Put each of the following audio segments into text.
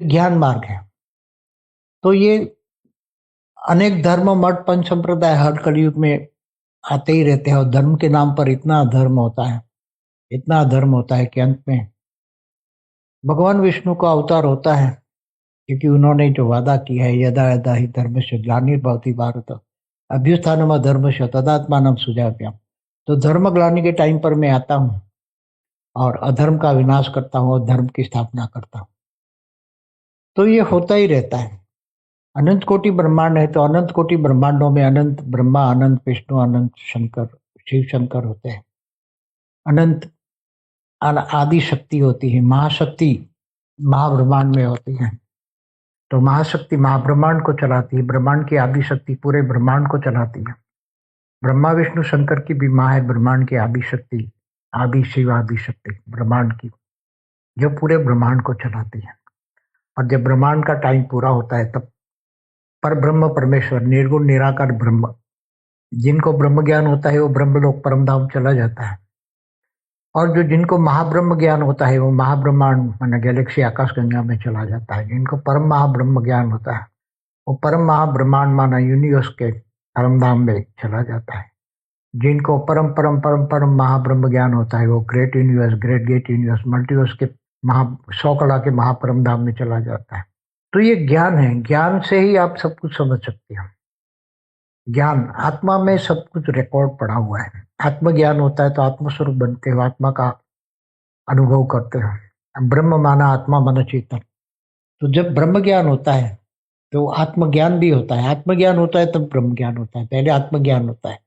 ज्ञान मार्ग है। तो ये अनेक धर्म, मठ, पंच संप्रदाय हर कलयुग में आते ही रहते हैं और धर्म के नाम पर इतना धर्म होता है, इतना धर्म होता है कि अंत में भगवान विष्णु का अवतार होता है, क्योंकि उन्होंने जो वादा किया है, यदा यदा ही धर्म से ग्लानिर्भवती भारत अभ्युत्थान धर्म से तदात्मान सुझाव्याम तो धर्म ग्लानी के टाइम पर मैं आता हूँ और अधर्म का विनाश करता हूँ और धर्म की स्थापना करता हूँ। तो ये होता ही रहता है। अनंत कोटि ब्रह्मांड है तो अनंत कोटि ब्रह्मांडों में अनंत ब्रह्मा, अनंत विष्णु, अनंत शंकर, शिव शंकर होते हैं। अनंत आदि शक्ति होती है, महाशक्ति महाब्रह्मांड में होती है। तो महाशक्ति महाब्रह्मांड को चलाती है, ब्रह्मांड की आदि शक्ति पूरे ब्रह्मांड को चलाती है। ब्रह्मा, विष्णु, शंकर की भी माँ है, ब्रह्मांड की आदि शक्ति आदि, शिव आदि शक्ति ब्रह्मांड की, जो पूरे ब्रह्मांड को चलाती है। और जब ब्रह्मांड का टाइम पूरा होता है, तब पर ब्रह्म परमेश्वर, निर्गुण, निराकार ब्रह्म। जिनको ब्रह्म ज्ञान होता है, वो ब्रह्म लोक परम धाम चला जाता है। और जो जिनको महाब्रह्म ज्ञान होता है, वो महाब्रह्मांड, मान गैलेक्सी आकाश गंगा में चला जाता है। जिनको परम महाब्रह्म ज्ञान होता है, वो परम महाब्रह्मांड, माना यूनिवर्स के परमधाम में चला जाता है। जिनको परम परम परम परम महाब्रह्म ज्ञान होता है, वो great universe great gate universe multiverse के महा सौ कला के महापरम धाम में चला जाता है। तो ये ज्ञान है। ज्ञान से ही आप सब कुछ समझ सकते हैं। ज्ञान, आत्मा में सब कुछ रिकॉर्ड पड़ा हुआ है। आत्मज्ञान होता है तो आत्मस्वरूप बनते हो आत्मा का अनुभव करते हो। ब्रह्म माना आत्मा, माना चेतन। तो जब ब्रह्म ज्ञान होता है तो आत्मज्ञान भी होता है। आत्मज्ञान होता है तब ब्रह्म ज्ञान होता है। पहले आत्मज्ञान होता है।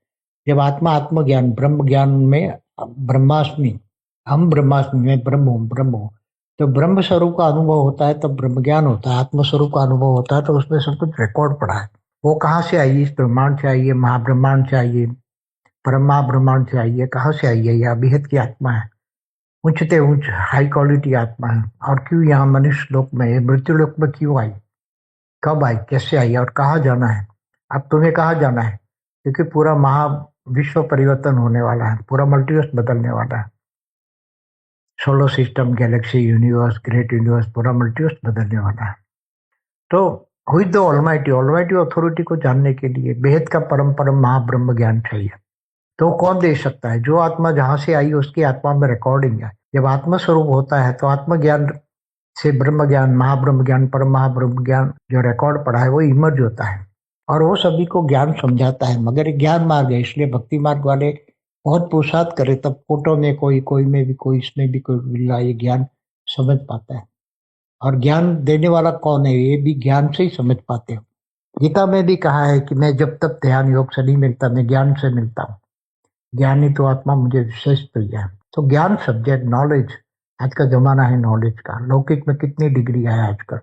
जब आत्मा, आत्मज्ञान ब्रह्म ज्ञान में ब्रह्माष्टमी हम ब्रह्माष्टमी में ब्रह्म हूँ ब्रह्म हूँ। तो ब्रह्म स्वरूप का अनुभव होता है, तब ब्रह्म ज्ञान होता है, आत्म स्वरूप का अनुभव होता है तो उसमें सब कुछ रिकॉर्ड पड़ा है। वो कहाँ से आई? इस ब्रह्मांड से है, महाब्रह्मांड से आई है परम महाब्रह्मांड से है, कहाँ से है? यह अभिहत की आत्मा है। ऊंचते ऊंच हाई क्वालिटी आत्मा है। और क्यों यहाँ मनुष्य लोक में, मृत्यु लोक में क्यों आई? कब आई? कैसे आई? और कहाँ जाना है? अब तुम्हें कहाँ जाना है? क्योंकि पूरा महा विश्व परिवर्तन होने वाला है, पूरा मल्टीवर्स बदलने वाला है। Solar system galaxy universe great universe पूरा मल्टीवर्स बदलने वाला है। तो हुई द ऑलमाइटी ऑलमाइटी अथॉरिटी को जानने के लिए बेहद का परम परम महाब्रह्म ज्ञान चाहिए। तो कौन दे सकता है? जो आत्मा जहाँ से आई उसकी आत्मा में रिकॉर्डिंग है। जब आत्मा स्वरूप होता है तो आत्म ज्ञान से ब्रह्म ज्ञान, महाब्रह्म ज्ञान, परम महाब्रह्म ज्ञान जो रिकॉर्ड पड़ा है, वो इमर्ज होता है। और वो सभी को ज्ञान समझाता है, मगर ज्ञान मार्ग है, इसलिए भक्ति मार्ग वाले बहुत पुरुषार्थ करे, तब फ़ोटो में कोई कोई में भी, कोई इसमें भी कोई रहा ये ज्ञान समझ पाता है। और ज्ञान देने वाला कौन है, ये भी ज्ञान से ही समझ पाते हो। गीता में भी कहा है कि मैं जब तक ध्यान योग से नहीं मिलता, मैं ज्ञान से मिलता हूँ। ज्ञानी तो आत्मा मुझे विशेष प्रिय है। तो ज्ञान सब्जेक्ट नॉलेज आज का जमाना है नॉलेज का। लौकिक में कितनी डिग्री है आजकल?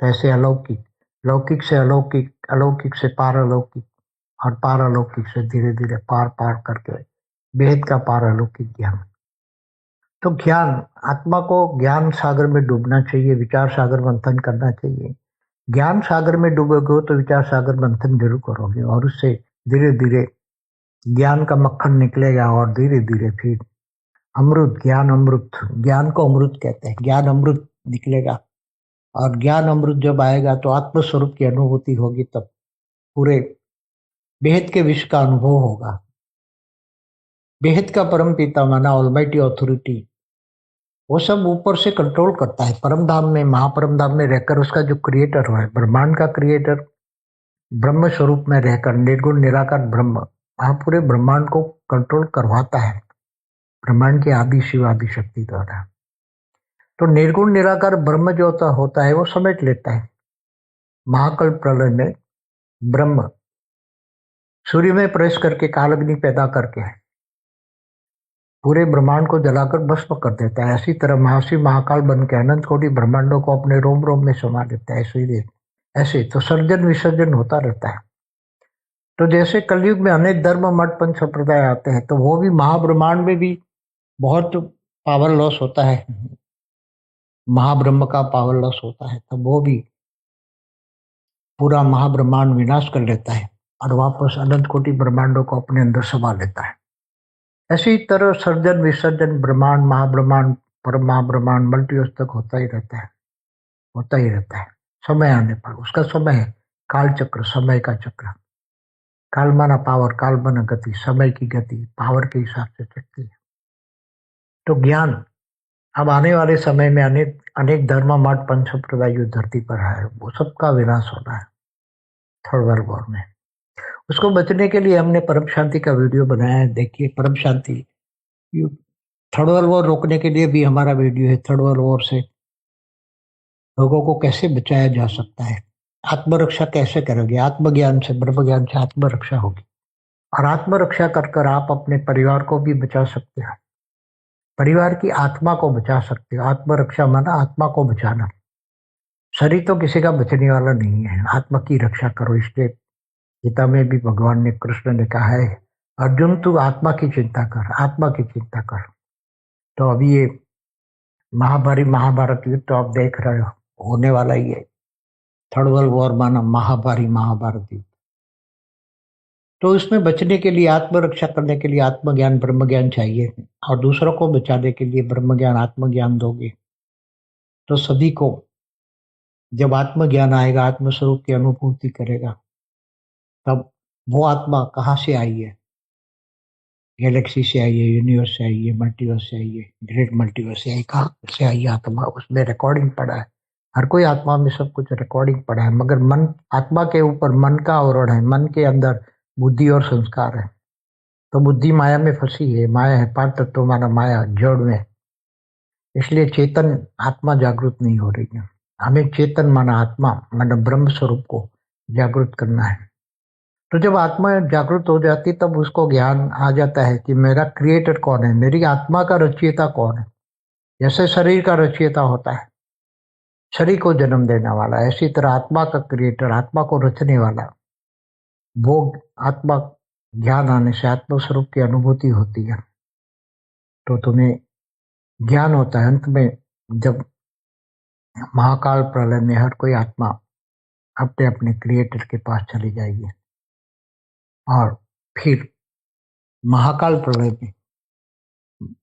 तो ऐसे अलौकिक, लौकिक से अलौकिक अलौकिक से पार अलौकिक और पार अलौकिक से धीरे धीरे पार पार करके बेहद का पार अलौकिक ज्ञान। तो ज्ञान, आत्मा को ज्ञान सागर में डूबना चाहिए, विचार सागर मंथन करना चाहिए। ज्ञान सागर में डूबोगे तो विचार सागर मंथन ज़रूर करोगे और उससे धीरे धीरे ज्ञान का मक्खन निकलेगा और धीरे धीरे फिर अमृत, ज्ञान अमृत, ज्ञान को अमृत कहते हैं, ज्ञान अमृत निकलेगा। और ज्ञान अमृत जब आएगा तो आत्मस्वरूप की अनुभूति होगी तब पूरे बेहद के विश्व का अनुभव होगा। बेहद का परम पिता माना ऑलमाइटी ऑथोरिटी वो सब ऊपर से कंट्रोल करता है। परम धाम में महापरम धाम में रहकर उसका जो क्रिएटर है, ब्रह्मांड का क्रिएटर ब्रह्म स्वरूप में रहकर, निर्गुण, निराकार ब्रह्म, वहाँ पूरे ब्रह्मांड को कंट्रोल करवाता है। ब्रह्मांड की आदि शिव, आदि शक्ति द्वारा। तो निर्गुण, निराकार ब्रह्म जो होता है, वो समेट लेता है। महाकल प्रलय में ब्रह्म सूर्य में प्रवेश करके कालग्नि पैदा करके पूरे ब्रह्मांड को जलाकर भस्म कर देता है। ऐसी तरह महाशिव महाकाल बन के अनंत कोटि ब्रह्मांडों को अपने रोम रोम में समा देता है सूर्य ऐसे तो सर्जन विसर्जन होता रहता है। तो जैसे कलयुग में अनेक धर्म, मठ पंच संप्रदाय आते हैं तो वो भी महाब्रह्मांड में भी बहुत पावर लॉस होता है। महाब्रह्म का पावर लॉस होता है तो वो भी पूरा महाब्रह्मांड विनाश कर लेता है। और वापस अनंत कोटि ब्रह्मांडों को अपने अंदर समा लेता है। ऐसी तरह सर्जन, विसर्जन, ब्रह्मांड, महाब्रह्मांड पर महाब्रह्मांड मल्टीवर्स तक होता ही रहता है। होता ही रहता है। समय आने पर, उसका समय है। काल चक्र समय का चक्र। काल माना पावर, काल माना गति। समय की गति पावर के हिसाब से चलती है। तो ज्ञान, अब आने वाले समय में अनेक अनेक धर्म मठ पंच जो धरती पर है। वो सबका विनाश होना है। थर्ड वर्ल्ड वॉर में। उसको बचने के लिए हमने परम शांति का वीडियो बनाया है। देखिए, परम शांति। थर्ड वर्ल्ड वॉर रोकने के लिए भी हमारा वीडियो है, थर्ड वर्ल्ड वॉर से। लोगों को कैसे बचाया जा सकता है? आत्मरक्षा कैसे करोगे? आत्मज्ञान से ब्रह्म ज्ञान से आत्मरक्षा होगी। और आत्मरक्षा कर कर आप अपने परिवार को भी बचा सकते हो। परिवार की आत्मा को बचा सकते हो। आत्मरक्षा माना आत्मा को बचाना। शरीर तो किसी का बचने वाला नहीं है। आत्मा की रक्षा करो, इसलिए गीता में भी भगवान ने कृष्ण ने कहा है, अर्जुन, तू आत्मा की चिंता कर, आत्मा की चिंता कर। तो अभी ये महाभारी, महाभारत युद्ध तो आप देख रहे हो, होने वाला ही है। थर्ड वर्ल्ड वॉर माना महाभारी, महाभारत युद्ध। तो इसमें बचने के लिए आत्मरक्षा करने के लिए आत्मज्ञान ब्रह्म ज्ञान चाहिए और दूसरों को बचाने के लिए ब्रह्म ज्ञान आत्मज्ञान दोगे। तो सभी को जब आत्मज्ञान आएगा, आत्मस्वरूप की अनुभूति करेगा। तब वो आत्मा कहाँ से आई है? गैलेक्सी से आई है, यूनिवर्स से आई है, मल्टीवर्स से आई है, ग्रेट मल्टीवर्स से आई, कहाँ से आई आत्मा? उसमें रिकॉर्डिंग पड़ा है। हर कोई आत्मा में सब कुछ रिकॉर्डिंग पड़ा है, मगर मन, आत्मा के ऊपर मन का आवरण है, मन के अंदर बुद्धि और संस्कार है। तो बुद्धि माया में फंसी है, माया है, पाँच तत्व माना माया, जड़ में। इसलिए चेतन आत्मा जागृत नहीं हो रही है। हमें चेतन माना आत्मा, माना ब्रह्म स्वरूप को जागृत करना है। तो जब आत्मा जागृत हो जाती तब उसको ज्ञान आ जाता है कि मेरा क्रिएटर कौन है? मेरी आत्मा का रचयिता कौन है? जैसे शरीर का रचयिता होता है। शरीर को जन्म देने वाला ऐसी तरह आत्मा का क्रिएटर आत्मा को रचने वाला। वो आत्मा ज्ञान आने से आत्म स्वरूप की अनुभूति होती है। तो तुम्हें ज्ञान होता है। अंत में जब महाकाल प्रलय में हर कोई आत्मा अपने अपने क्रिएटर के पास चली जाएगी। और फिर महाकाल प्रलय में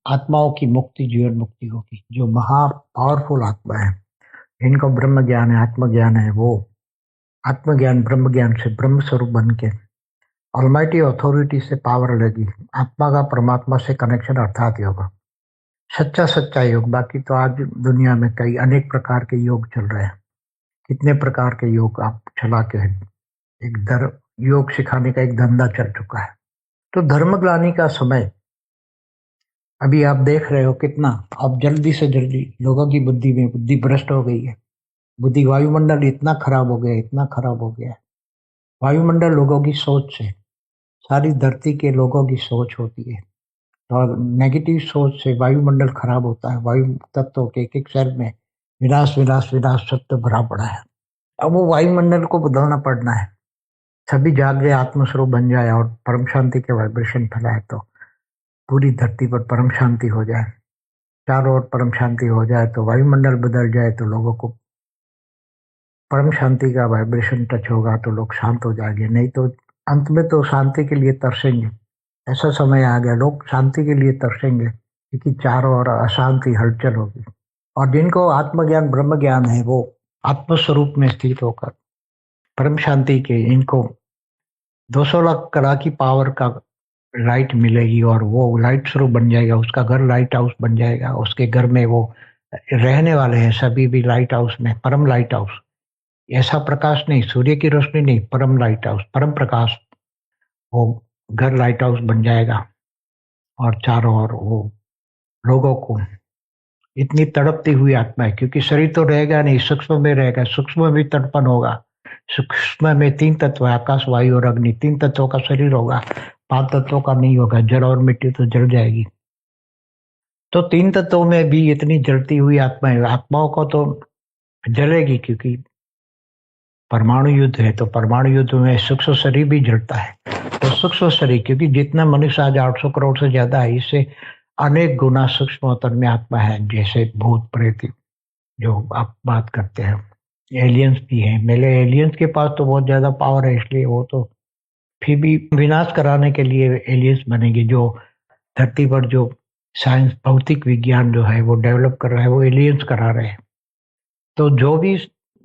आत्माओं की मुक्ति, जीवन मुक्ति होगी। जो महा पावरफुल आत्मा है, जिनको ब्रह्म ज्ञान है, आत्मज्ञान है, वो आत्मज्ञान ब्रह्म ज्ञान से ब्रह्म स्वरूप बन के ऑलमाइटी अथॉरिटी से पावर लेगी। आत्मा का परमात्मा से कनेक्शन अर्थात योग। सच्चा सच्चा योग। बाकी तो आज दुनिया में कई अनेक प्रकार के योग चल रहे हैं। कितने प्रकार के योग आप चला के एक दर योग सिखाने का एक धंधा चल चुका है। तो धर्मग्लानी का समय। अभी आप देख रहे हो कितना अब जल्दी से जल्दी लोगों की बुद्धि में, बुद्धि भ्रष्ट हो गई है। बुद्धि वायुमंडल इतना खराब हो गया, इतना खराब हो गया वायुमंडल लोगों की सोच से, सारी धरती के लोगों की सोच होती है। और नेगेटिव सोच से वायुमंडल खराब होता है। वायु तत्वों के एक एक शहर में विनाश विनाश विनाश सत्य भरा पड़ा है। अब वो वायुमंडल को बदलना पड़ना है। सभी जाग गए आत्मस्वरूप बन जाए और परम शांति के वाइब्रेशन फैलाए तो पूरी धरती पर परम शांति हो जाए। चारों ओर परम शांति हो जाए तो वायुमंडल बदल जाए तो लोगों को परम शांति का वाइब्रेशन टच होगा तो लोग शांत हो जाएँगे। नहीं तो अंत में तो शांति के लिए तरसेंगे। ऐसा समय आ गया, लोग शांति के लिए तरसेंगे क्योंकि चारों ओर अशांति, हलचल होगी। और जिनको आत्मज्ञान ब्रह्म ज्ञान है वो आत्मस्वरूप में स्थित होकर परम शांति के इनको 200 लाख कड़ा की पावर का लाइट मिलेगी और वो लाइट स्वरूप बन जाएगा, उसका घर लाइट हाउस बन जाएगा, उसके घर में वो रहने वाले हैं सभी भी लाइट हाउस में, परम लाइट हाउस ऐसा प्रकाश नहीं, सूर्य की रोशनी नहीं, परम लाइट हाउस परम प्रकाश वो घर लाइट हाउस बन जाएगा। और चारों ओर वो लोगों को इतनी तड़पती हुई आत्मा है, क्योंकि शरीर तो रहेगा नहीं, सूक्ष्म में रहेगा, सूक्ष्म में भी तड़पन होगा। सूक्ष्म में तीन तत्व आकाश, वायु और अग्नि। तीन तत्वों का शरीर होगा। पाँच तत्वों का नहीं होगा। जड़ और मिट्टी तो जड़ जाएगी। तो तीन तत्वों में भी इतनी जलती हुई आत्मा है। आत्माओं को तो जलेगी क्योंकि परमाणु युद्ध है। तो परमाणु युद्ध में सूक्ष्म शरीर भी जलता है। तो सूक्ष्म शरीर, क्योंकि जितना मनुष्य आज आठ सौ करोड़ से ज़्यादा है, इससे अनेक गुना सूक्ष्म में आत्मा है, जैसे भूत, प्रेत, जो आप बात करते हैं। एलियंस भी हैं। मेरे एलियंस के पास तो बहुत ज़्यादा पावर है, इसलिए वो तो फिर भी विनाश कराने के लिए एलियंस बनेंगे। जो धरती पर जो साइंस भौतिक विज्ञान जो है, वो डेवलप कर रहा है, वो एलियंस करा रहे हैं। तो जो भी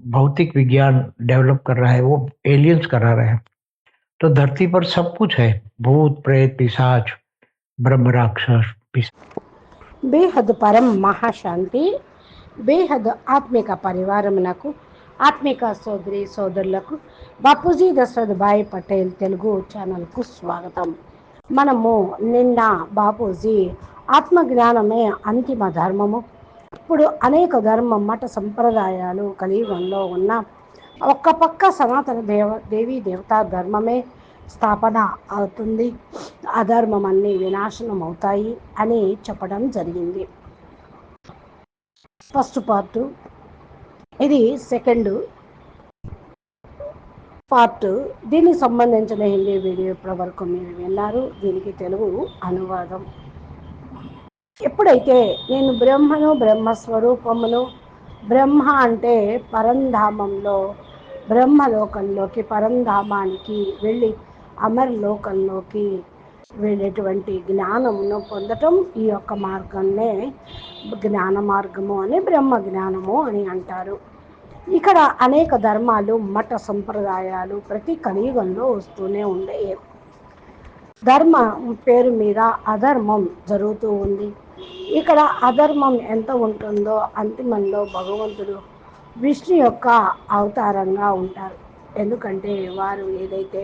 भौतिक विज्ञान डेवलप कर रहा है, वो एलियंस करा रहे हैं। तो धरती पर सब कुछ है। भूत, प्रेत, पिशाच, ब्रह्म राक्षस बेहद परम महाशांति, बेहद आत्मिक परिवार को ఆత్మిక సోదరి సోదరులకు బాపూజీ దశరథ్ భాయ్ పటేల్ తెలుగు ఛానల్కు స్వాగతం. మనము నిన్న బాపూజీ ఆత్మజ్ఞానమే అంతిమ ధర్మము. ఇప్పుడు అనేక ధర్మ మఠ సంప్రదాయాలు కలియుగంలో ఉన్న ఒక్క పక్క సనాతన దేవ దేవీ దేవతా ధర్మమే స్థాపన అవుతుంది. అధర్మం అన్ని వినాశనం అవుతాయి అని చెప్పడం జరిగింది. ఫస్ట్ పార్ట్ ఇది సెకండ్ పార్ట్ దీనికి సంబంధించిన హిందీ వీడియో ఇప్పటివరకు మీరు విన్నారు. దీనికి తెలుగు అనువాదం. ఎప్పుడైతే నేను బ్రహ్మను బ్రహ్మస్వరూపమును బ్రహ్మ అంటే పరంధామంలో బ్రహ్మలోకంలోకి పరంధామానికి వెళ్ళి అమరలోకంలోకి వెళ్ళేటువంటి జ్ఞానమును పొందటం ఈ యొక్క మార్గాన్నే జ్ఞాన మార్గము అని బ్రహ్మ జ్ఞానము అని అంటారు. ఇక్కడ అనేక ధర్మాలు మఠ సంప్రదాయాలు ప్రతి కలియుగంలో వస్తూనే ఉండే ధర్మ పేరు మీద అధర్మం జరుగుతూ ఉంది. ఇక్కడ అధర్మం ఎంత ఉంటుందో అంతిమంలో భగవంతుడు విష్ణు యొక్క అవతారంగా ఉంటారు. ఎందుకంటే వారు ఏదైతే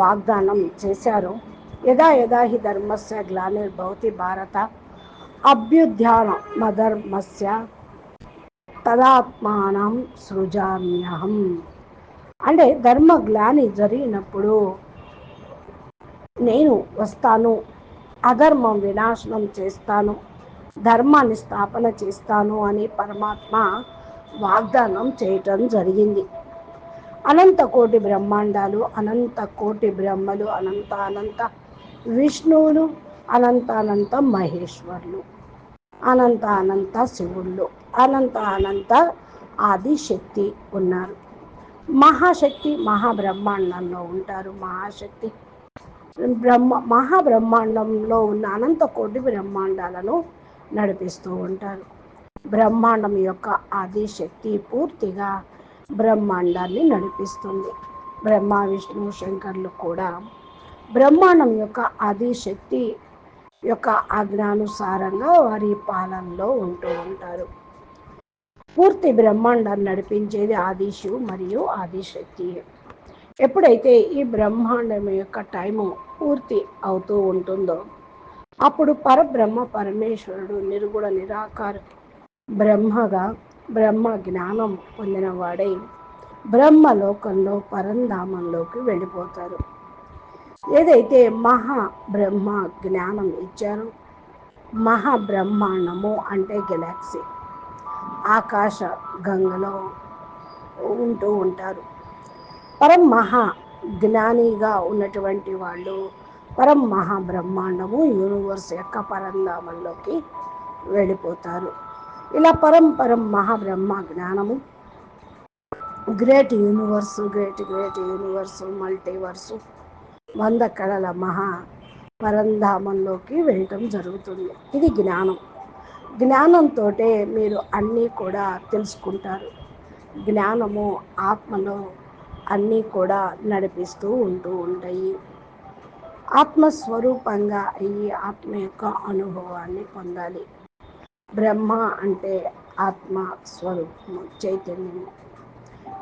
వాగ్దానం చేశారో యదా యదా హి ధర్మస్య గ్లానిర్భవతి భారత అభ్యుధ్యాన మధర్మస్య తదాత్మానం సృజామ్యహం. అంటే ధర్మ గ్లాని జరిగినప్పుడు నేను వస్తాను అధర్మం వినాశనం చేస్తాను ధర్మాన్ని స్థాపన చేస్తాను అని పరమాత్మ వాగ్దానం చేయటం జరిగింది. అనంత కోటి బ్రహ్మాండాలు అనంత కోటి బ్రహ్మలు అనంత అనంత విష్ణువులు అనంత అనంత మహేశ్వర్లు అనంత అనంత శివుళ్ళు అనంత అనంత ఆదిశక్తి ఉన్నారు. మహాశక్తి మహాబ్రహ్మాండంలో ఉంటారు. మహాశక్తి బ్రహ్మ మహాబ్రహ్మాండంలో ఉన్న అనంత కోటి బ్రహ్మాండాలను నడిపిస్తూ ఉంటారు. బ్రహ్మాండం యొక్క ఆదిశక్తి పూర్తిగా బ్రహ్మాండాన్ని నడిపిస్తుంది. బ్రహ్మ విష్ణు శంకర్లు కూడా బ్రహ్మాండం యొక్క ఆదిశక్తి యొక్క ఆజ్ఞానుసారంగా వారి పాలనలో ఉంటూ ఉంటారు. పూర్తి బ్రహ్మాండాన్ని నడిపించేది ఆదిశు మరియు ఆదిశక్తి ఎప్పుడైతే ఈ బ్రహ్మాండం యొక్క టైము పూర్తి అవుతూ ఉంటుందో అప్పుడు పరబ్రహ్మ పరమేశ్వరుడు నిర్గుణ నిరాకార బ్రహ్మగా బ్రహ్మ జ్ఞానం పొందినవాడై బ్రహ్మలోకంలో పరంధామంలోకి వెళ్ళిపోతారు. ఏదైతే మహా బ్రహ్మ జ్ఞానం ఇచ్చారో మహాబ్రహ్మాండము అంటే గెలాక్సీ ఆకాశ గంగలో ఉంటూ ఉంటారు. పరం మహా జ్ఞానిగా ఉన్నటువంటి వాళ్ళు పరం మహాబ్రహ్మాండము యూనివర్స్ యొక్క పరంధామంలోకి వెళ్ళిపోతారు. ఇలా పరం పరం మహాబ్రహ్మ జ్ఞానము great universe great great universe multiverse వంద కళల మహా పరంధామంలోకి వెళ్ళటం జరుగుతుంది. ఇది జ్ఞానం. జ్ఞానంతో మీరు అన్నీ కూడా తెలుసుకుంటారు. జ్ఞానము ఆత్మలో అన్నీ కూడా నడిపిస్తూ ఉంటూ ఉంటాయి. ఆత్మస్వరూపంగా ఈ ఆత్మ యొక్క అనుభవాన్ని పొందాలి. బ్రహ్మ అంటే ఆత్మ స్వరూపము చైతన్యము.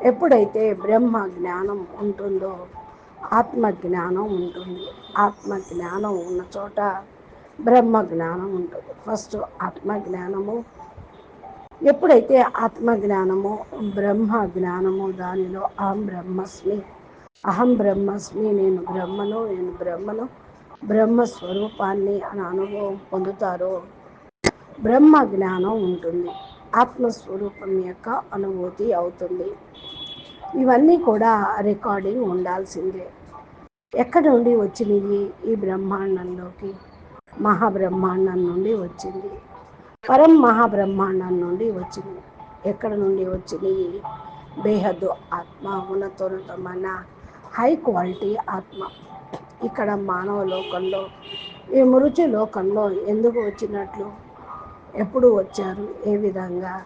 ఎప్పుడైతే బ్రహ్మ జ్ఞానం ఉంటుందో ఆత్మ జ్ఞానం ఉంటుంది. ఆత్మ జ్ఞానం ఉన్న చోట బ్రహ్మ జ్ఞానం ఉంటుంది. ఫస్ట్ ఆత్మ జ్ఞానము ఎప్పుడైతే ఆత్మ జ్ఞానము బ్రహ్మ జ్ఞానము దానిలో అహం బ్రహ్మస్మి. అహం బ్రహ్మస్మి నేను బ్రహ్మను నేను బ్రహ్మను బ్రహ్మ స్వరూపాన్ని అని అనుభవం పొందుతారో బ్రహ్మ జ్ఞానం ఉంటుంది. ఆత్మస్వరూపం యొక్క అనుభూతి అవుతుంది. ఇవన్నీ కూడా రికార్డింగ్ ఉండాల్సిందే. ఎక్కడి నుండి వచ్చినవి? ఈ బ్రహ్మాండంలోకి మహాబ్రహ్మాండం నుండి వచ్చింది. పరం మహాబ్రహ్మాండం నుండి వచ్చింది. ఎక్కడ నుండి వచ్చినవి? బేహద్దు ఆత్మ ఉన్నతోన్నతమైన హై క్వాలిటీ ఆత్మ. ఇక్కడ మానవ లోకంలో ఈ మృతి లోకంలో ఎందుకు వచ్చినట్లు? ఎప్పుడు వచ్చారు? ఏ విధంగా?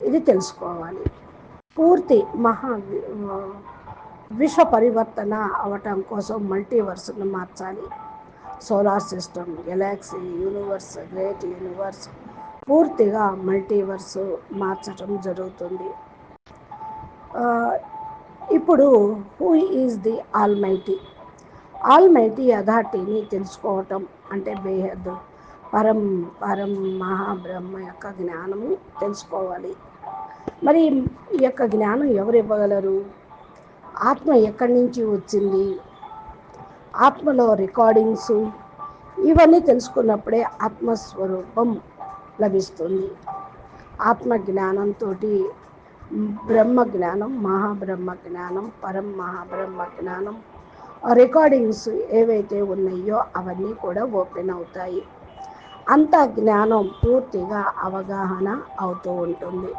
ఇది తెలుసుకోవాలి. పూర్తి మహా విశ్వ పరివర్తన అవటం కోసం మల్టీవర్స్ను మార్చాలి. Solar system galaxy universe great universe పూర్తిగా మల్టీవర్స్ మార్చడం జరుగుతుంది. ఇప్పుడు who is the almighty? Almighty అథార్టీని తెలుసుకోవటం అంటే బేహద్ పరం పరం మహాబ్రహ్మ యొక్క జ్ఞానము తెలుసుకోవాలి. మరి ఈ యొక్క జ్ఞానం ఎవరు ఇవ్వగలరు? ఆత్మ ఎక్కడి నుంచి వచ్చింది? ఆత్మలో రికార్డింగ్స్ ఇవన్నీ తెలుసుకున్నప్పుడే ఆత్మస్వరూపం లభిస్తుంది. ఆత్మ జ్ఞానంతో బ్రహ్మ జ్ఞానం మహాబ్రహ్మ జ్ఞానం పరం మహాబ్రహ్మ జ్ఞానం రికార్డింగ్స్ ఏవైతే ఉన్నాయో అవన్నీ కూడా ఓపెన్ అవుతాయి. అంత జ్ఞానం పూర్తిగా అవగాహన అవుతూ ఉంటుంది.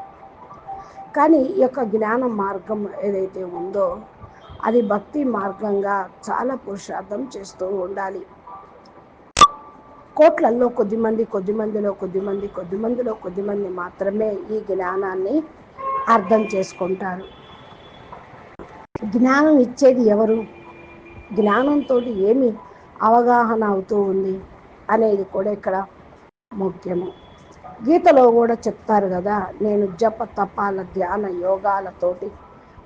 కానీ ఈ యొక్క జ్ఞాన మార్గం ఏదైతే ఉందో అది భక్తి మార్గంగా చాలా పురుషార్థం చేస్తూ ఉండాలి. కోట్లల్లో కొద్దిమంది కొద్దిమందిలో కొద్దిమంది కొద్దిమందిలో కొద్దిమంది మాత్రమే ఈ జ్ఞానాన్ని అర్థం చేసుకుంటారు. జ్ఞానం ఇచ్చేది ఎవరు? జ్ఞానంతో ఏమి అవగాహన అవుతూ ఉంది అనేది కూడా ఇక్కడ ముఖ్యము. గీతలో కూడా చెప్తారు కదా నేను జప తపాల ధ్యాన యోగాలతోటి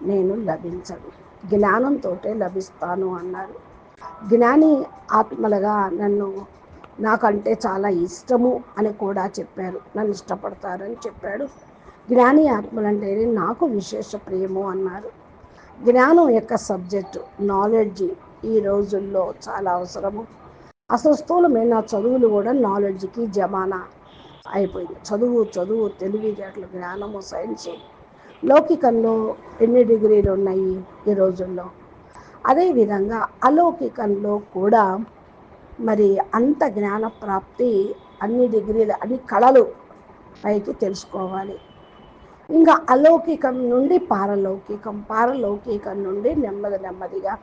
నేను లభించను జ్ఞానంతో లభిస్తాను అన్నారు. జ్ఞాని ఆత్మలుగా నన్ను నాకంటే చాలా ఇష్టము అని కూడా చెప్పారు నన్ను ఇష్టపడతారని చెప్పాడు. జ్ఞాని ఆత్మలంటే నాకు విశేష ప్రియము అన్నారు. జ్ఞానం యొక్క సబ్జెక్టు నాలెడ్జ్ ఈ రోజుల్లో చాలా అవసరము. అసలు స్థూలమైన చదువులు కూడా నాలెడ్జ్కి జమానా. అయిపోయింది. చదువు చదువు తెలివితేటలు జ్ఞానము సైన్స్ లౌకికంలో ఎన్ని డిగ్రీలు ఉన్నాయి ఈ రోజుల్లో? అదేవిధంగా అలౌకికంలో కూడా మరి అంత జ్ఞాన ప్రాప్తి అన్ని డిగ్రీలు అన్ని కళలు పైకి తెలుసుకోవాలి. ఇంకా అలౌకికం నుండి పారలౌకికం పారలౌకికం నుండి నెమ్మది నెమ్మదిగా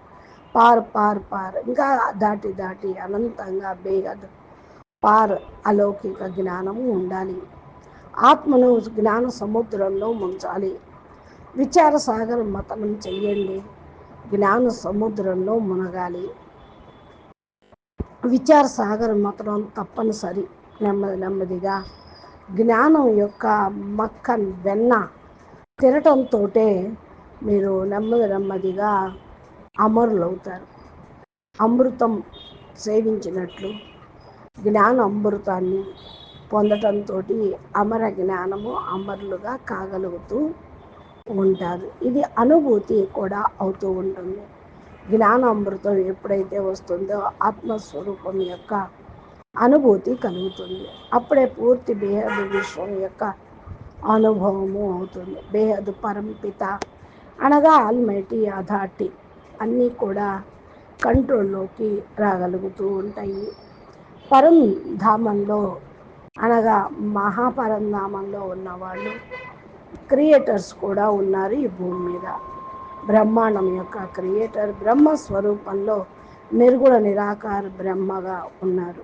పార్ పార్ పార్ ఇంకా దాటి దాటి అనంతంగా బేగదు పార్ అలౌకిక జ్ఞానము ఉండాలి. ఆత్మను జ్ఞాన సముద్రంలో ముంచాలి. విచార సాగర మతనం చెయ్యండి. జ్ఞాన సముద్రంలో మునగాలి. విచార సాగర మతనం తప్పనిసరి. నెమ్మది నెమ్మదిగా జ్ఞానం యొక్క మక్కన్ వెన్న తినటంతో మీరు నెమ్మది నెమ్మదిగా అమరులవుతారు. అమృతం సేవించినట్లు జ్ఞాన అమృతాన్ని పొందటంతో అమర జ్ఞానము అమరులుగా కాగలుగుతూ ఉంటారు. ఇది అనుభూతి కూడా అవుతూ ఉంటుంది. జ్ఞానామృతం ఎప్పుడైతే వస్తుందో ఆత్మస్వరూపం యొక్క అనుభూతి కలుగుతుంది. అప్పుడే పూర్తి బేహదు విశ్వం యొక్క అనుభవము అవుతుంది. బేహదు పరంపిత అనగా ఆల్మైటీ అథార్టీ అన్నీ కూడా కంట్రోల్లోకి రాగలుగుతూ ఉంటాయి. పరం ధామంలో అనగా మహాపరంధామంలో ఉన్నవాళ్ళు క్రియేటర్స్ కూడా ఉన్నారు ఈ భూమి మీద. బ్రహ్మాండం యొక్క క్రియేటర్ బ్రహ్మ స్వరూపంలో నిర్గుణ నిరాకార బ్రహ్మగా ఉన్నారు.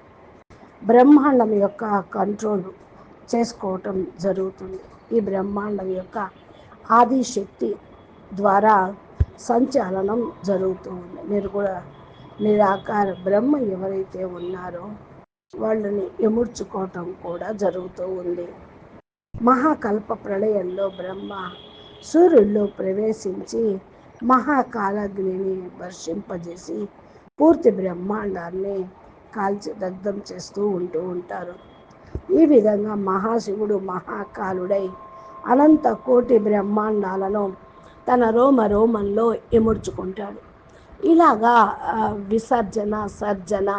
బ్రహ్మాండం యొక్క కంట్రోల్ చేసుకోవటం జరుగుతుంది. ఈ బ్రహ్మాండం యొక్క ఆది శక్తి ద్వారా సంచాలనం జరుగుతూ ఉంది నిర్గుణ నిరాకార బ్రహ్మ ఎవరైతే ఉన్నారో వాళ్ళని ఎముర్చుకోవటం కూడా జరుగుతూ ఉంది. మహాకల్ప ప్రళయంలో బ్రహ్మ సూర్యుల్లో ప్రవేశించి మహాకాలగ్నిని వర్షింపజేసి పూర్తి బ్రహ్మాండాన్ని కాల్చి దగ్ధం చేస్తూ ఉంటూ ఉంటారు. ఈ విధంగా మహాశివుడు మహాకాలుడై అనంత కోటి బ్రహ్మాండాలను తన రోమ రోమంలో ఎముడ్చుకుంటాడు. ఇలాగా విసర్జన సర్జన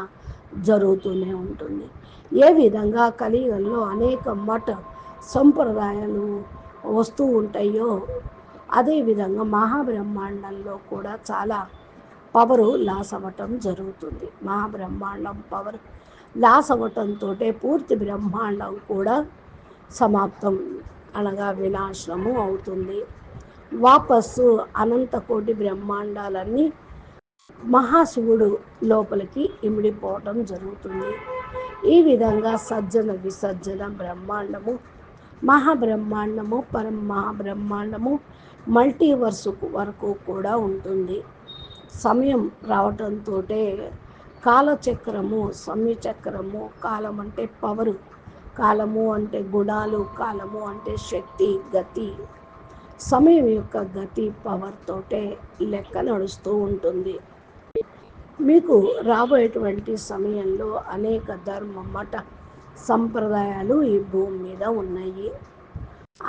జరుగుతూనే ఉంటుంది. ఏ విధంగా కలియుగంలో అనేక మఠ సంప్రదాయాలు వస్తూ ఉంటాయో అదేవిధంగా మహాబ్రహ్మాండంలో కూడా చాలా పవరు లాస్ అవ్వటం జరుగుతుంది. మహాబ్రహ్మాండం పవర్ లాస్ అవ్వటంతో పూర్తి బ్రహ్మాండం కూడా సమాప్తం అనగా వినాశనము అవుతుంది. వాపస్సు అనంతకోటి బ్రహ్మాండాలన్నీ మహాశివుడు లోపలికి ఇమిడిపోవటం జరుగుతుంది. ఈ విధంగా సజ్జన విసర్జన బ్రహ్మాండము మహాబ్రహ్మాండము పరం మహాబ్రహ్మాండము మల్టీవర్స్ వరకు కూడా ఉంటుంది. సమయం రావటంతో కాలచక్రము సమయచక్రము కాలం అంటే పవరు కాలము అంటే గుణాలు కాలము అంటే శక్తి గతి. సమయం యొక్క గతి పవర్ తోటే లెక్క నడుస్తూ ఉంటుంది. మీకు రాబోయేటువంటి సమయంలో అనేక ధర్మ మఠ సంప్రదాయాలు ఈ భూమి మీద ఉన్నాయి.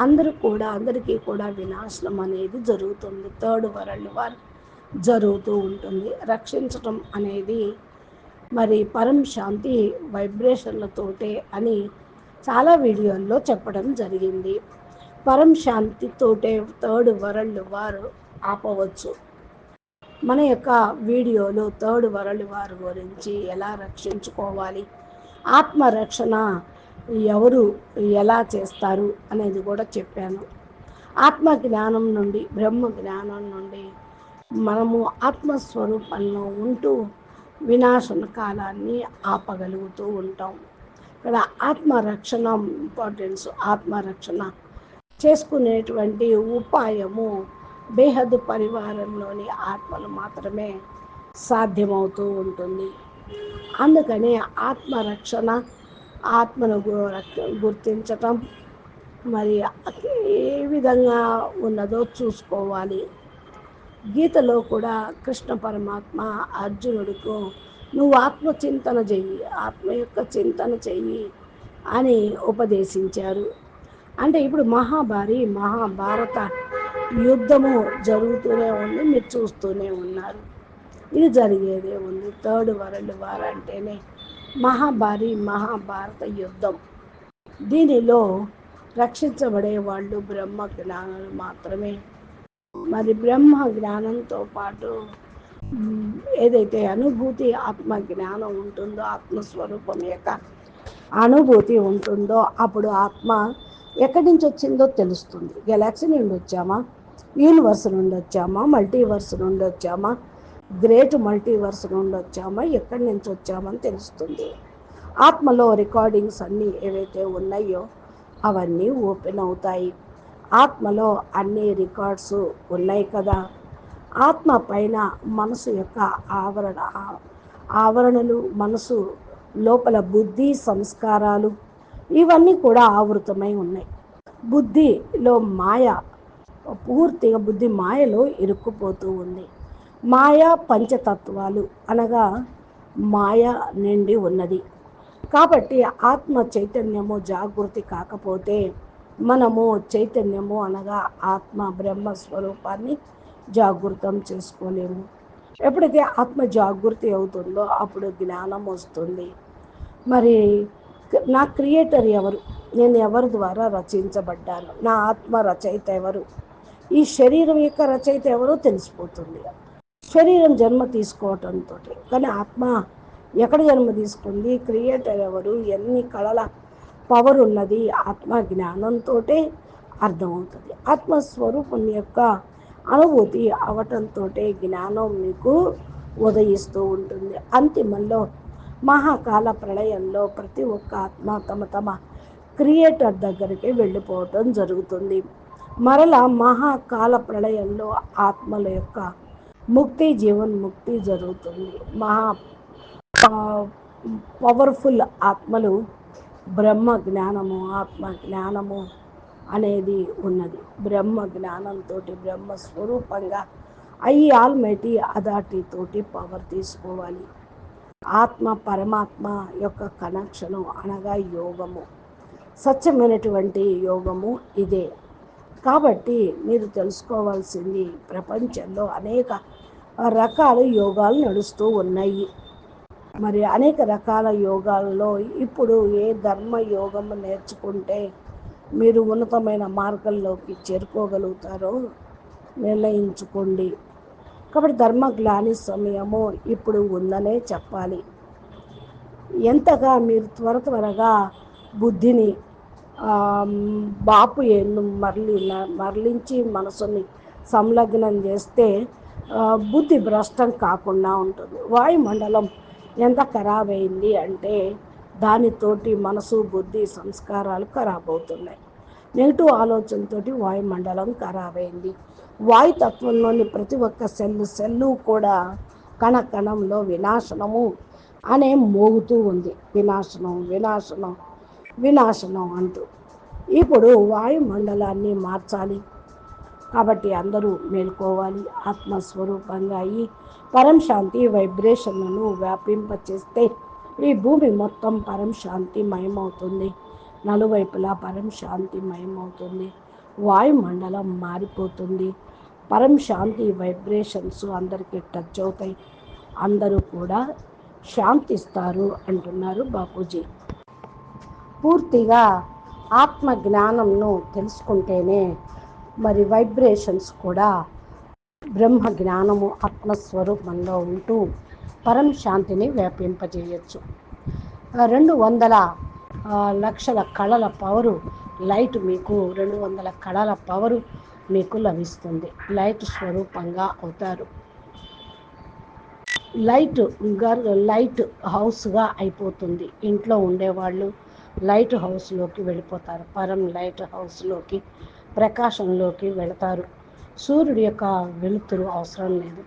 అందరూ కూడా అందరికీ కూడా వినాశనం అనేది జరుగుతుంది. థర్డ్ వరల్డ్ వార్ జరుగుతూ ఉంటుంది. రక్షించటం అనేది మరి పరం శాంతి వైబ్రేషన్లతోటే అని చాలా వీడియోల్లో చెప్పడం జరిగింది. పరం శాంతితోటే థర్డ్ వరల్డ్ వారు ఆపవచ్చు. మన యొక్క వీడియోలో థర్డ్ వరల్డ్ వార్ గురించి ఎలా రక్షించుకోవాలి? ఆత్మరక్షణ ఎవరు ఎలా చేస్తారు అనేది కూడా చెప్పాను. ఆత్మ జ్ఞానం నుండి బ్రహ్మ జ్ఞానం నుండి మనము ఆత్మస్వరూపంలో ఉంటూ వినాశన కాలాన్ని ఆపగలుగుతూ ఉంటాం. ఇక్కడ ఆత్మరక్షణ ఇంపార్టెన్స్ ఆత్మరక్షణ చేసుకునేటువంటి ఉపాయము బేహద్దు పరివారంలోని ఆత్మలు మాత్రమే సాధ్యమవుతూ ఉంటుంది. అందుకని ఆత్మరక్షణ ఆత్మను గుర్తించటం మరి ఏ విధంగా ఉన్నదో చూసుకోవాలి. గీతలో కూడా కృష్ణ పరమాత్మ అర్జునుడికు నువ్వు ఆత్మచింతన చెయ్యి ఆత్మ యొక్క చింతన చెయ్యి అని ఉపదేశించారు. అంటే ఇప్పుడు మహాభారి మహాభారత యుద్ధము జరుగుతూనే ఉంది మీరు చూస్తూనే ఉన్నారు. ఇది జరిగేదే ఉంది. థర్డ్ వరల్డ్ వార్ అంటేనే మహాభారి మహాభారత యుద్ధం. దీనిలో రక్షించబడే వాళ్ళు బ్రహ్మ జ్ఞానాలు మాత్రమే. మరి బ్రహ్మ జ్ఞానంతో పాటు ఏదైతే అనుభూతి ఆత్మ జ్ఞానం ఉంటుందో ఆత్మస్వరూపం యొక్క అనుభూతి ఉంటుందో అప్పుడు ఆత్మ ఎక్కడి నుంచి వచ్చిందో తెలుస్తుంది. గెలాక్సీ నుండి వచ్చామా? యూనివర్స్ నుండి వచ్చామా మల్టీవర్స్ నుండి వచ్చామా గ్రేట్ మల్టీవర్స్ నుండి వచ్చామా ఎక్కడి నుంచి వచ్చామని తెలుస్తుంది. ఆత్మలో రికార్డింగ్స్ అన్నీ ఏవైతే ఉన్నాయో అవన్నీ ఓపెన్ అవుతాయి. ఆత్మలో అన్ని రికార్డ్స్ ఉన్నాయి కదా? ఆత్మ పైన మనసు యొక్క ఆవరణ ఆవరణలు మనసు లోపల బుద్ధి సంస్కారాలు ఇవన్నీ కూడా ఆవృతమై ఉన్నాయి. బుద్ధిలో మాయ పూర్తిగా బుద్ధి మాయలో ఇరుక్కుపోతూ ఉంది. మాయ పంచతత్వాలు అనగా మాయ నిండి ఉన్నది. కాబట్టి ఆత్మ చైతన్యము జాగృతి కాకపోతే మనము చైతన్యము అనగా ఆత్మ బ్రహ్మ స్వరూపాన్ని జాగృతం చేసుకోలేము. ఎప్పుడైతే ఆత్మ జాగృతి అవుతుందో అప్పుడు జ్ఞానం వస్తుంది. మరి నా క్రియేటర్ ఎవరు? నేను ఎవరి ద్వారా రచించబడ్డాను? నా ఆత్మ రచయిత ఎవరు? ఈ శరీరం యొక్క రచయిత ఎవరో తెలిసిపోతుంది. శరీరం జన్మ తీసుకోవటంతో కానీ ఆత్మ ఎక్కడ జన్మ తీసుకుంది? క్రియేటర్ ఎవరు? ఎన్ని కళల పవర్ ఉన్నది? ఆత్మ జ్ఞానంతో అర్థమవుతుంది. ఆత్మస్వరూపం యొక్క అనుభూతి అవటంతో జ్ఞానం మీకు ఉదయిస్తూ ఉంటుంది. అంతిమంలో మహాకాల ప్రళయంలో ప్రతి ఒక్క ఆత్మ తమ తమ క్రియేటర్ దగ్గరికి వెళ్ళిపోవటం జరుగుతుంది. మరల మహాకాల ప్రళయంలో ఆత్మల యొక్క ముక్తి జీవన్ముక్తి జరుగుతుంది. మహా పవర్ఫుల్ ఆత్మలు బ్రహ్మ జ్ఞానము ఆత్మ జ్ఞానము అనేది ఉన్నది. బ్రహ్మ జ్ఞానంతో బ్రహ్మ స్వరూపంగా అయ్యి ఆల్మైటీ అదాటితోటి పవర్ తీసుకోవాలి. ఆత్మ పరమాత్మ యొక్క కనెక్షను అనగా యోగము. స్వచ్ఛమైనటువంటి యోగము ఇదే. కాబట్టి మీరు తెలుసుకోవాల్సింది ప్రపంచంలో అనేక రకాల యోగాలు నడుస్తూ ఉన్నాయి. మరి అనేక రకాల యోగాల్లో ఇప్పుడు ఏ ధర్మ యోగం నేర్చుకుంటే మీరు ఉన్నతమైన మార్గంలోకి చేరుకోగలుగుతారో నిర్ణయించుకోండి. కాబట్టి ధర్మ గ్లాని సమయము ఇప్పుడు ఉందనే చెప్పాలి. ఎంతగా మీరు త్వర త్వరగా బుద్ధిని బాపు మరలి మరలించి మనసుని సంలగ్నం చేస్తే బుద్ధి భ్రష్టం కాకుండా ఉంటుంది. వాయుమండలం ఎంత ఖరాబ్ అయింది అంటే దానితోటి మనసు బుద్ధి సంస్కారాలు ఖరాబ్ అవుతున్నాయి నెగిటివ్ ఆలోచనతోటి వాయుమండలం అయింది వాయుతత్వంలోని ప్రతి ఒక్క సెల్లు సెల్లు కూడా కణ కణంలో వినాశనము అనే మోగుతూ ఉంది. వినాశనం వినాశనం. వినాశనం అంటూ. ఇప్పుడు వాయుమండలాన్ని మార్చాలి. కాబట్టి అందరూ మేల్కోవాలి. ఆత్మస్వరూపంగా ఈ పరం శాంతి వైబ్రేషన్లను వ్యాపింపచేస్తే ఈ భూమి మొత్తం పరం శాంతి మయమవుతుంది. నలువైపులా పరం శాంతి మయమవుతుంది. వాయుమండలం మారిపోతుంది. పరం శాంతి వైబ్రేషన్స్ అందరికీ టచ్ అవుతాయి. అందరూ కూడా శాంతిస్తారు అంటున్నారు బాపూజీ. పూర్తిగా ఆత్మ జ్ఞానంను తెలుసుకుంటేనే మరి వైబ్రేషన్స్ కూడా బ్రహ్మ జ్ఞానము ఆత్మస్వరూపంలో ఉంటూ పరం శాంతిని వ్యాపింపజేయచ్చు. రెండు వందల లక్షల కళల పవరు లైట్ మీకు రెండు వందల కళల పవరు మీకు లభిస్తుంది. లైట్ స్వరూపంగా అవుతారు. లైట్ గర్ లైట్ హౌస్గా అయిపోతుంది. ఇంట్లో ఉండేవాళ్ళు లైట్ హౌస్లోకి వెళ్ళిపోతారు. పరం లైట్ హౌస్లోకి ప్రకాశంలోకి వెళతారు. సూర్యుడి యొక్క వెలుతురు అవసరం లేదు.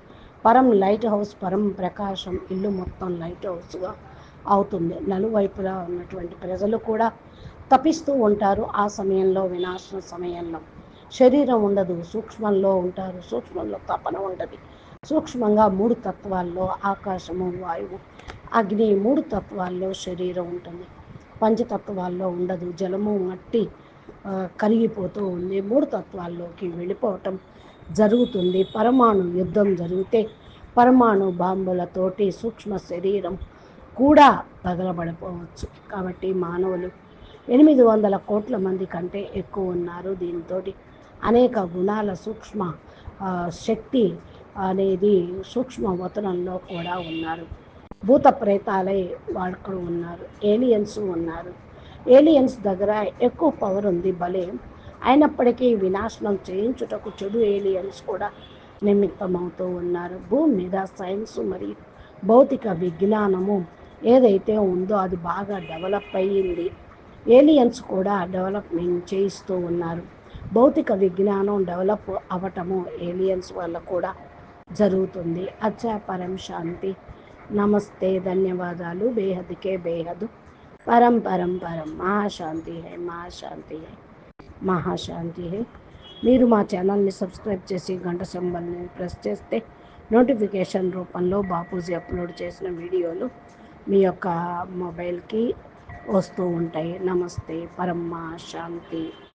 పరం లైట్ హౌస్ పరం ప్రకాశం ఇల్లు మొత్తం లైట్ హౌస్గా అవుతుంది. నలువైపులా ఉన్నటువంటి ప్రజలు కూడా తపిస్తూ ఉంటారు ఆ సమయంలో వినాశన సమయంలో. శరీరం ఉండదు సూక్ష్మంలో ఉంటారు. సూక్ష్మంలో తపన ఉండదు. సూక్ష్మంగా మూడు తత్వాల్లో ఆకాశము వాయువు అగ్ని మూడు తత్వాల్లో శరీరం ఉంటుంది. పంచతత్వాల్లో ఉండదు. జలము మట్టి కరిగిపోతూ ఉంది. మూడు తత్వాల్లోకి వెళ్ళిపోవటం జరుగుతుంది. పరమాణు యుద్ధం జరిగితే పరమాణు బాంబులతోటి సూక్ష్మ శరీరం కూడా పగలబడిపోవచ్చు కాబట్టి మానవులు ఎనిమిది వందల కోట్ల మంది కంటే ఎక్కువ ఉన్నారు. దీంతో అనేక గుణాల సూక్ష్మ శక్తి అనేది సూక్ష్మ వతనంలో కూడా ఉన్నారు. భూత ప్రేతాలై వాడుకొని ఉన్నారు. ఏలియన్స్ ఉన్నారు. ఏలియన్స్ దగ్గర ఎక్కువ పవర్ ఉంది భలే. అయినప్పటికీ వినాశనం చేయించుటకు చెడు ఏలియన్స్ కూడా నిమిత్తమవుతూ ఉన్నారు. భూమి మీద సైన్స్ మరియు భౌతిక విజ్ఞానము ఏదైతే ఉందో అది బాగా డెవలప్ అయ్యింది. ఏలియన్స్ కూడా డెవలప్మెంట్ చేయిస్తూ ఉన్నారు. భౌతిక విజ్ఞానం డెవలప్ అవ్వటము ఏలియన్స్ వల్ల కూడా జరుగుతుంది. అచ్చా పరం శాంతి. నమస్తే ధన్యవాదాలు. బేహద్కే బేహద్ పరం పరం పరం. మహాశాంతి హై మహాశాంతి హై. మహాశాంతి హై. మీరు మా ఛానల్ని సబ్స్క్రైబ్ చేసి గంట సంబంధిని ప్రెస్ చేస్తే నోటిఫికేషన్ రూపంలో బాపూజీ అప్లోడ్ చేసిన వీడియోలు మీ యొక్క మొబైల్కి వస్తూ ఉంటాయి. నమస్తే పరమ శాంతి